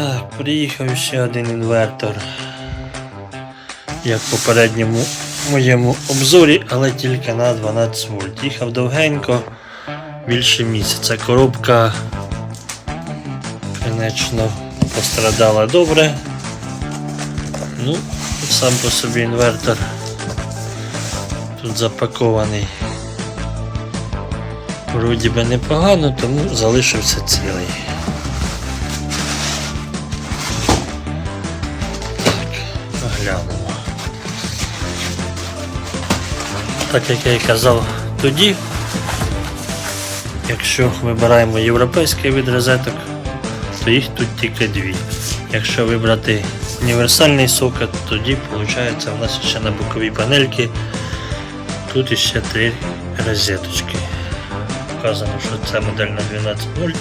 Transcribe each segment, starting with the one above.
Так, приїхав ще один інвертор. Як в попередньому моєму обзорі, але тільки на 12 вольт. Їхав довгенько, більше місяця. Коробка, звісно, пострадала добре. Ну, сам по собі інвертор тут запакований. Вроді би непогано, тому залишився цілий. Так як я і казав тоді, якщо вибираємо європейський вид розеток, то їх тут тільки дві. Якщо вибрати універсальний сокет, тоді виходить у нас ще на боковій панельці тут іще три розеточки. Вказано, що це модель на 12 вольт.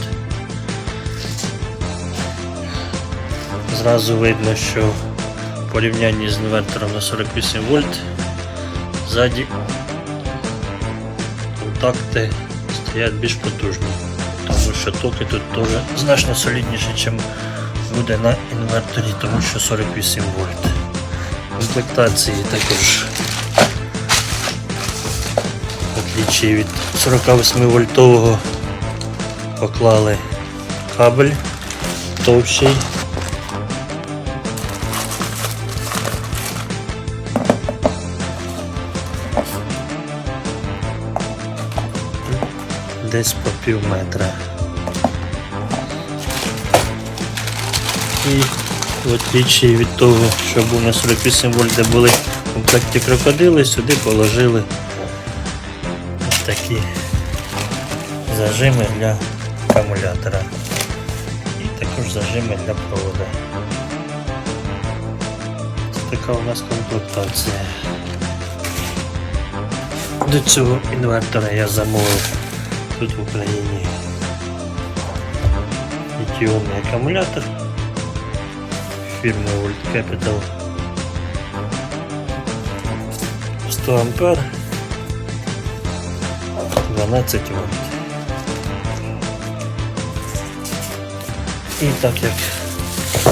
Зразу видно, що в порівнянні з інвертором на 48 вольт ззаді контакти стоять більш потужні, тому що токи тут теж значно солідніші, ніж буде на інверторі, тому що 48 вольт. Комплектації також в отличие від 48 вольтового поклали кабель товщий. Десь по пів метра. І в отличие від того, що був на 48 вольт, де були в комплекті крокодили, сюди положили ось такі зажими для акумулятора. І також зажими для провода. Це така у нас комплектація. До цього інвертора я замовив тут в Україні літіонний акумулятор фірми Volt Capital 100 ампер 12 вольт. І так як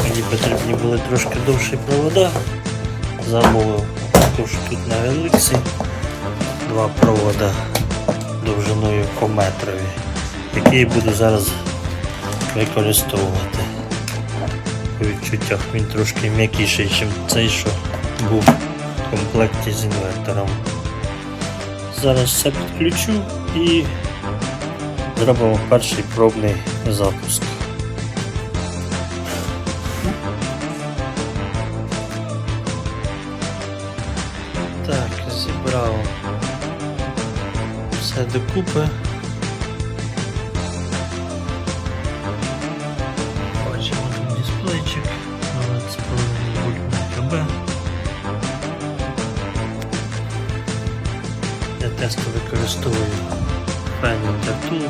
мені потрібні були трошки довші провода, замовив також тут на Еликсі два провода Довжиною по метрові, які буду зараз використовувати. По відчуттях він трошки м'якіший, ніж цей, що був в комплекті з інвертором. Зараз все підключу і зробимо перший пробний запуск. Так, зібрав все докупи. Бачимо тут дисплейчик, 12,5 вольтний КБ. Для тесту використовую Fan Intertool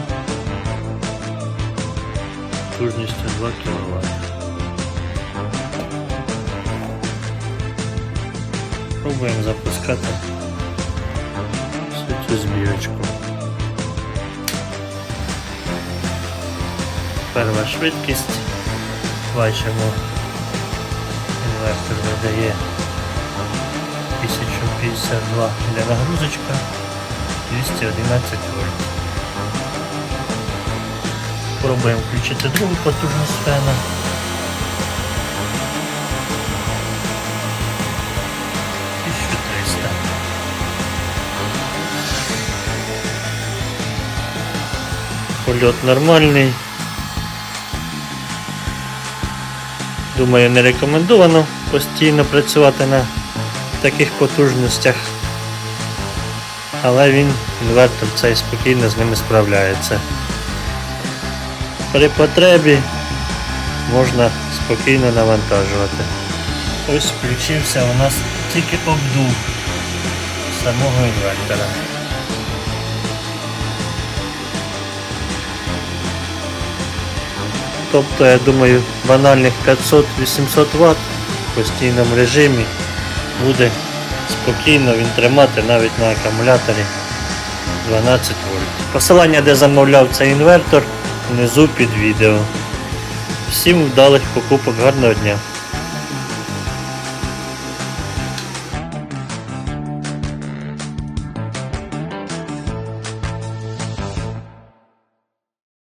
потужністю 2 кВт. Пробуємо запускати всю цю збірочку. Перша швидкість. Бачимо, інвертор видає 1052 для нагрузочка, 211 вольт. Пробуємо включити другу потужність фена. Польот нормальний. Думаю, не рекомендовано постійно працювати на таких потужностях. Але він, інвертор цей спокійно з ними справляється. При потребі можна спокійно навантажувати. Ось включився у нас тільки обдув самого інвертора. Тобто, я думаю, банальних 500-800 Вт в постійному режимі буде спокійно він тримати навіть на акумуляторі 12 вольт. Посилання, де замовляв цей інвертор, внизу під відео. Всім вдалих покупок, гарного дня!